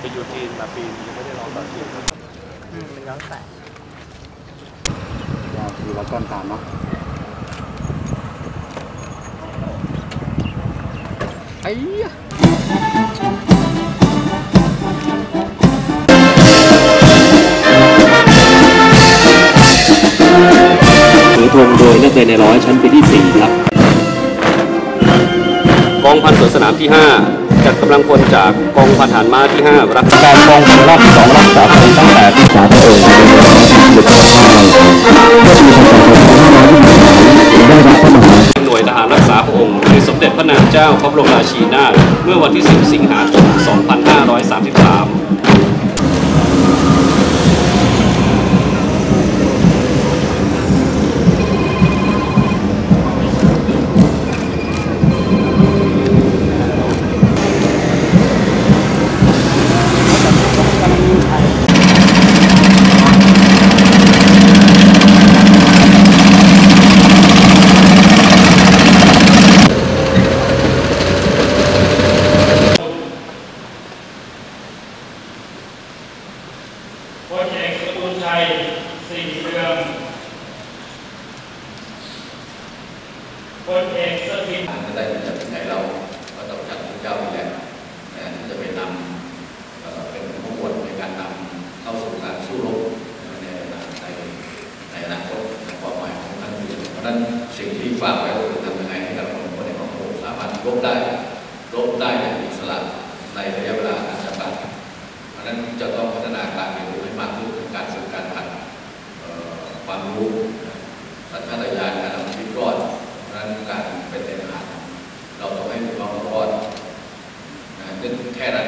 ไปอยู่จีนมาปีนยังไม่ได้ร้องต่อจีนอืมมันย้อนแสงเราคือเราต้นตามเนาะไอ้ยะถือธงโดยนักเรียนในร้อยชั้นปีที่ 4 ครับกองพันสวนสนามที่ 5 จัดกำลังพลจากกองพันฐานม้าที่ 5 รักษาการกองพลรอบสองรักษาพลตั้งแต่ที่สามพระองค์หยุดพัฒนาเพื่อที่จะสนับได้รับพระมหาหน่วยทหารรักษาพระองค์คือสมเด็จพระนางเจ้าพระบรมราชินีนาถเมื่อวันที่ 10 สิงหาคม 2533 พลเอกสกุลชัยสี่เรืองพลเอกสถิตจะได้จัดที่ไหนเราก็ต้องจัดที่เจ้านี่แหละนะที่จะไปนำเป็นผู้บวชในการนำเข้าสู่การสู้รบในในในอนาคตในความหมายของท่านคือเพราะนั้นสิ่งที่ฝากไว้ก็คือทำยังไงให้กับคนในครอบครัวสามารถรบได้รบได้อย่างอิสระในระยะเวลาอันจำกัดเพราะนั้นจะต้องพัฒนาการเรียน ความรู้สัญชาตญาณการเอาชีวิตรอดนั้นการเป็นเด็กขาดเราต้องให้มีความรอดนึกแค่นั้น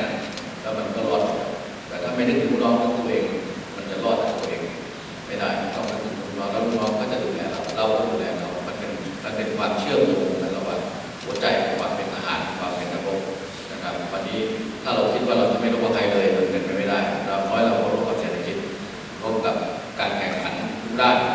แล้วมันก็รอด แต่ถ้าไม่นึกถึงน้องตัวเอง มันจะรอดตัวเอง ไม่ได้ต้องไปถึงน้องแล้วน้องก็จะดูแลเราเราก็ดูแลเรา มันเป็นมันเป็นความเชื่อมโยงในระหว่างหัวใจความเป็นอาหารความเป็นระบบนะครับวันนี้ถ้าเราคิดว่าเราจะไม่รู้ว่ใครเลย life.